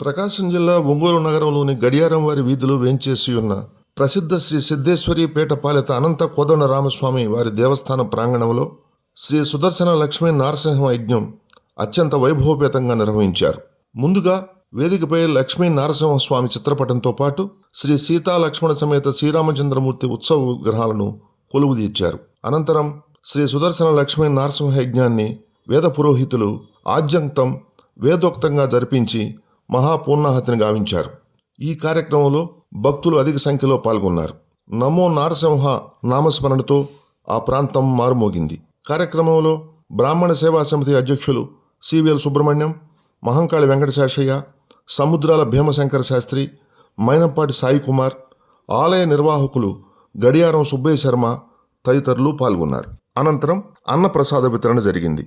ప్రకాశం జిల్లా ఒంగోలు నగరంలోని గడియారం వారి వీధిలో వేంచేసి ఉన్న ప్రసిద్ధ శ్రీ సిద్ధేశ్వరిపేట పాలిత అనంత కోదండ రామస్వామి వారి దేవస్థాన ప్రాంగణంలో శ్రీ సుదర్శన లక్ష్మీ నారసింహ యజ్ఞం అత్యంత వైభవపేతంగా నిర్వహించారు. ముందుగా వేదికపై లక్ష్మీ నారసింహస్వామి చిత్రపటంతో పాటు శ్రీ సీతా లక్ష్మణ సమేత శ్రీరామచంద్రమూర్తి ఉత్సవ విగ్రహాలను కొలువు తీర్చారు. అనంతరం శ్రీ సుదర్శన లక్ష్మీ నారసింహ యజ్ఞాన్ని వేద పురోహితులు ఆద్యంతం వేదోక్తంగా జరిపించి మహాపూర్ణాహతిని గావించారు. ఈ కార్యక్రమంలో భక్తులు అధిక సంఖ్యలో పాల్గొన్నారు. నమో నారసింహ నామస్మరణతో ఆ ప్రాంతం మారుమోగింది. కార్యక్రమంలో బ్రాహ్మణ సేవా సమితి అధ్యక్షులు సివిఎల్ సుబ్రహ్మణ్యం మహంకాళి వెంకటశేషయ్య సముద్రాల భీమశంకర శాస్త్రి మైనంపాటి సాయి కుమార్ ఆలయ నిర్వాహకులు గడియారం సుబ్బయ్య శర్మ తదితరులు పాల్గొన్నారు. అనంతరం అన్నప్రసాద వితరణ జరిగింది.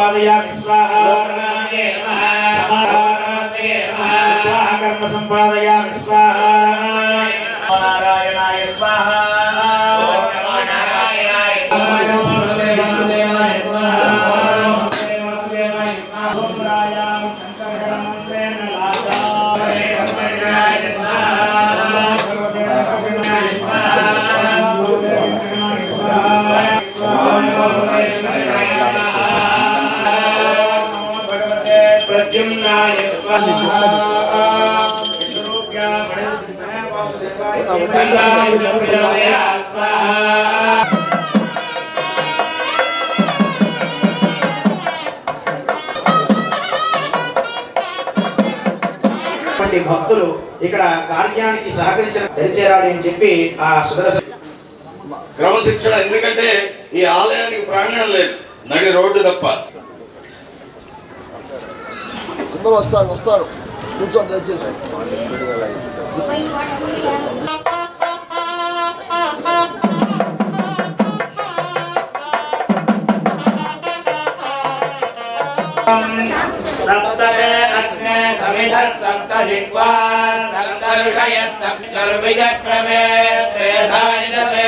సంపాదయామి స్వాహ నారాయణ భక్తులు ఇక్కడ కార్యానికి సహకరించిన సరిచేరాలి అని చెప్పి ఆ సుదర్శ క్రమశిక్షణ ఎందుకంటే ఈ ఆలయానికి ప్రాంగణం లేదు నడి రోడ్డు తప్ప. అందరూ వస్తారు వస్తారు కూర్చోండి దయచేసి सप्तमे अग्ने समिधः सप्त जिह्वा सप्त ऋषयः सप्तर्विजक्रमे त्रेधानि दते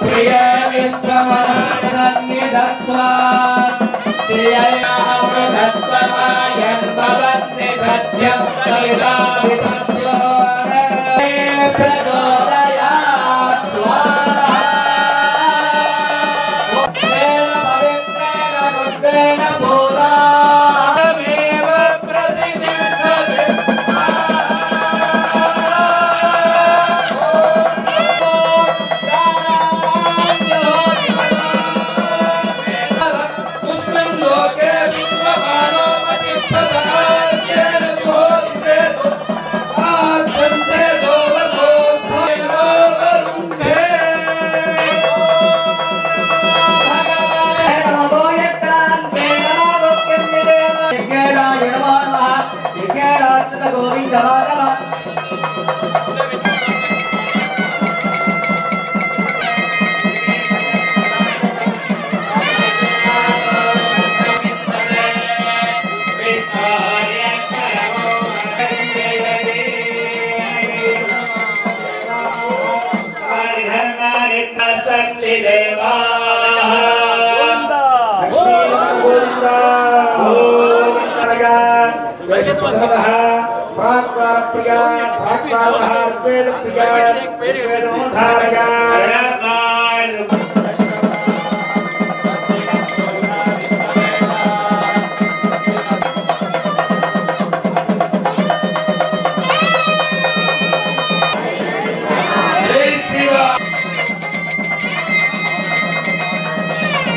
प्रिय मित्रमनन्निधत्वा श्रिययामृधत्वमायन्भवन्ति सत्यं प्रदाभितस्य प्रचोद శక్తి దేవా గోవింద గోవిందగా వైష్ణవః